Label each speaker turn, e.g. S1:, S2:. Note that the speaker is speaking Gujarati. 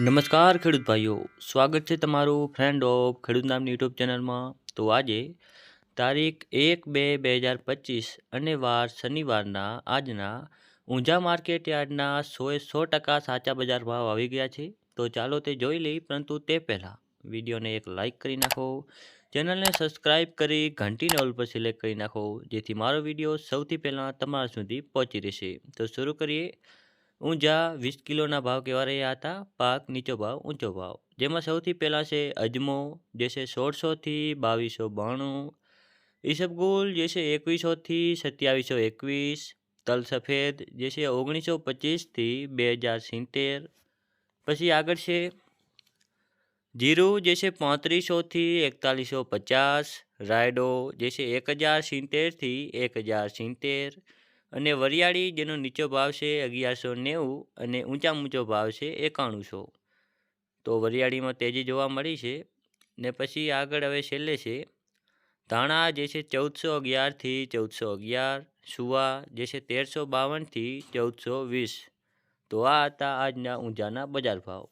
S1: નમસ્કાર ખેડૂત ભાઈઓ, સ્વાગત છે તમારું ફ્રેન્ડ ઓફ ખેડૂત નામની યુટ્યુબ ચેનલમાં. તો આજે તારીખ એક બે બે હજાર પચીસ અને વાર શનિવારના આજના ઊંઝા માર્કેટ યાર્ડના સોએ સો ટકા સાચા બજાર ભાવ આવી ગયા છે. તો ચાલો તે જોઈ લઈ પરંતુ તે પહેલાં વિડીયોને એક લાઇક કરી નાખો, ચેનલને સબસ્ક્રાઈબ કરી ઘંટીને ઓલ પર સિલેક્ટ કરી નાખો, જેથી મારો વીડિયો સૌથી પહેલાં તમારા સુધી પહોંચી રહેશે. તો શરૂ કરીએ. ઊંઝા વીસ કિલોના ભાવ કેવા રહ્યા હતા? પાક નીચો ભાવ, ઊંચો ભાવ. જેમાં સૌથી પહેલાં છે અજમો, જે છે સોળસોથી બાવીસો બાણું. ઈસબગુલ, જે છે એકવીસોથી સત્યાવીસો એકવીસ. તલ સફેદ, જે છે ઓગણીસો પચીસથી બે હજાર સિત્તેર. પછી આગળ છે જીરું, જે છે પાંત્રીસોથી એકતાલીસો પચાસ. રાયડો, જે છે એક હજાર સિત્તેરથી એક હજાર સિત્તેર. અને વરિયાળી જેનો નીચો ભાવ છે અગિયારસો નેવું અને ઊંચા ઊંચો ભાવ છે એકાણુંસો. તો વરિયાળીમાં તેજી જોવા મળી છે ને પછી આગળ હવે છેલ્લે છે. ધાણા જે છે ચૌદસો અગિયારથી ચૌદસો અગિયાર, સુવા જે છે તેરસો બાવનથી ચૌદસો વીસ. તો આ હતા આજના ઊંઝાના બજાર ભાવ.